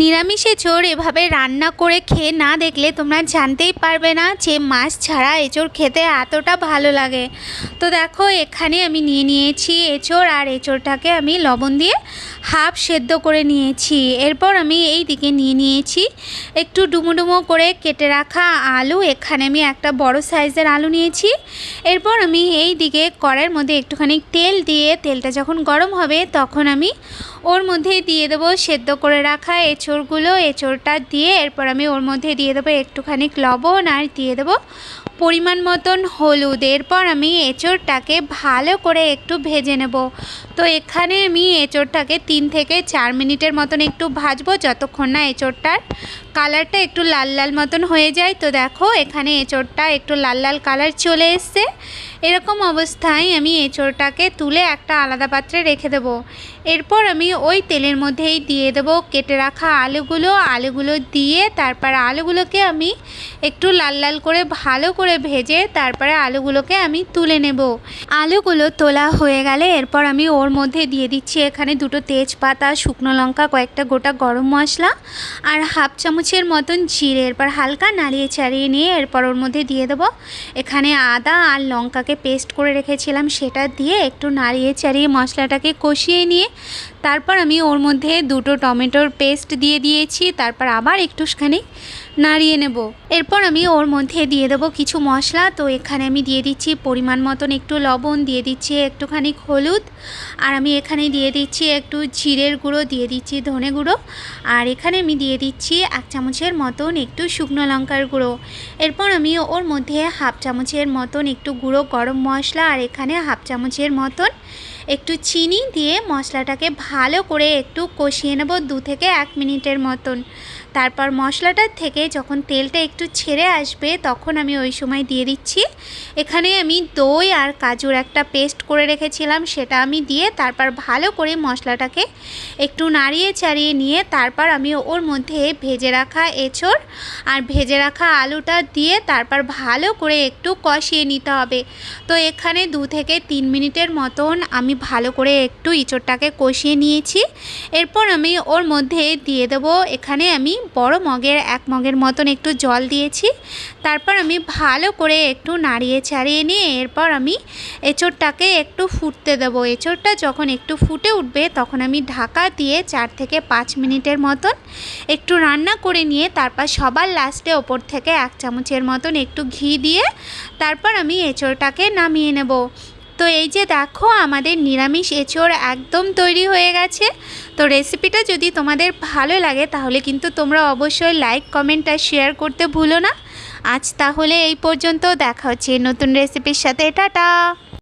নিরামিষ এঁচোড় এভাবে রান্না করে খেয়ে না দেখলে তোমরা জানতেই পারবে না যে মাছ ছাড়া এঁচোড় খেতে এতটা ভালো লাগে। তো দেখো, এখানে আমি নিয়ে নিয়েছি এঁচোড় আর এঁচোড়টাকে আমি লবণ দিয়ে হাফ সেদ্ধ করে নিয়েছি। এরপর আমি এই দিকে নিয়ে নিয়েছি একটু ডুমো করে কেটে রাখা আলু। এখানে আমি একটা বড় সাইজের আলু নিয়েছি। এরপর আমি এই দিকে কড়াইয়ের মধ্যে একটুখানি তেল দিয়ে, তেলটা যখন গরম হবে তখন আমি ওর মধ্যে দিয়ে দেবো সেদ্ধ করে রাখা এঁচোড়গুলো, এঁচোড়টা দিয়ে এরপর আমি ওর মধ্যে দিয়ে দেবো একটুখানি লবণ আর দিয়ে দেবো পরিমাণ মতন হলুদ। এরপর আমি এঁচোড়টাকে ভালো করে একটু ভেজে নেব। তো এখানে আমি এঁচোড়টাকে তিন থেকে চার মিনিটের মতন একটু ভাজবো যতক্ষণ না এঁচোড়টার কালারটা একটু লাল লাল মতন হয়ে যায়। তো দেখো এখানে এঁচোড়টা একটু লাল লাল কালার চলে এসছে। এরকম অবস্থায় আমি এঁচোড়টাকে তুলে একটা আলাদা পাত্রে রেখে দেব। এরপর আমি ওই তেলের মধ্যেই দিয়ে দেব কেটে রাখা আলুগুলো। আলুগুলো দিয়ে তারপর আলুগুলোকে আমি একটু লাল লাল করে ভালো করে ভেজে তারপরে আলুগুলোকে আমি তুলে নেব। আলুগুলো তোলা হয়ে গেলে এরপর আমি ওর মধ্যে দিয়ে দিচ্ছি এখানে দুটো তেজপাতা, শুকনো লঙ্কা, কয়েকটা গোটা গরম মশলা আর হাফ চামচের মতন জিরে। এরপর হালকা নাড়িয়ে চাড়িয়ে নিয়ে এরপর ওর মধ্যে দিয়ে দেবো। এখানে আদা আর লঙ্কাকে পেস্ট করে রেখেছিলাম সেটা দিয়ে একটু নাড়িয়ে চাড়িয়ে মশলাটাকে কষিয়ে নিয়ে তারপর আমি ওর মধ্যে দুটো টমেটোর পেস্ট দিয়ে দিয়েছি, তারপর আবার একটুখানি নাড়িয়ে নেব। এরপর আমি ওর মধ্যে দিয়ে দেবো কিছু মশলা, তো এখানে আমি দিয়ে দিচ্ছি পরিমাণ মতন একটু লবণ, দিয়ে দিচ্ছি একটুখানি হলুদ, আর আমি এখানে দিয়ে দিচ্ছি একটু জিরের গুঁড়ো, দিয়ে দিচ্ছি ধনে গুঁড়ো, আর এখানে আমি দিয়ে দিচ্ছি এক চামচের মতন একটু শুকনো লঙ্কার গুঁড়ো। এরপর আমি ওর মধ্যে হাফ চামচের মতন একটু গুঁড়ো গরম মশলা, আর এখানে হাফ চামচের মতন একটু চিনি দিয়ে মশলাটাকে ভালো করে একটু কষিয়ে নেব দু থেকে এক মিনিটের মতন। তারপর মশলাটার থেকে যখন তেলটা একটু ছেড়ে আসবে, তখন আমি ওই সময় দিয়ে দিচ্ছি। এখানে আমি দই আর কাজুর একটা পেস্ট করে রেখেছিলাম, সেটা আমি দিয়ে তারপর ভালো করে মশলাটাকে একটু নাড়িয়ে চাড়িয়ে নিয়ে তারপর আমি ওর মধ্যে ভেজে রাখা এঁচড় আর ভেজে রাখা আলুটা দিয়ে তারপর ভালো করে একটু কষিয়ে নিতে হবে। তো এখানে দু থেকে তিন মিনিটের মতন আমি ভালো করে একটু ইঁচড়টাকে কষিয়ে নিয়েছি। এরপর আমি ওর মধ্যে দিয়ে দেবো, এখানে আমি বড় মগের, এক মগের মতন একটু জল দিয়েছি। তারপর আমি ভালো করে একটু নাড়িয়ে ছাড়িয়ে নিয়ে এরপর আমি এঁচড়টাকে একটু ফুটতে দেবো। এঁচড়টা যখন একটু ফুটে উঠবে, তখন আমি ঢাকা দিয়ে চার থেকে পাঁচ মিনিটের মতন একটু রান্না করে নিয়ে, তারপর সবার লাস্টে ওপর থেকে এক চামচের মতন একটু ঘি দিয়ে, তারপর আমি এঁচড়টাকে নামিয়ে নেব। তো এই যে দেখো, আমাদের নিরামিষ এঁচোড় একদম তৈরি হয়ে গেছে। তো রেসিপিটা যদি তোমাদের ভালো লাগে, তাহলে কিন্তু তোমরা অবশ্যই লাইক কমেন্ট আর শেয়ার করতে ভুলো না। আজ তাহলে এই পর্যন্ত দেখা হচ্ছে নতুন রেসিপির সাথে। টাটা!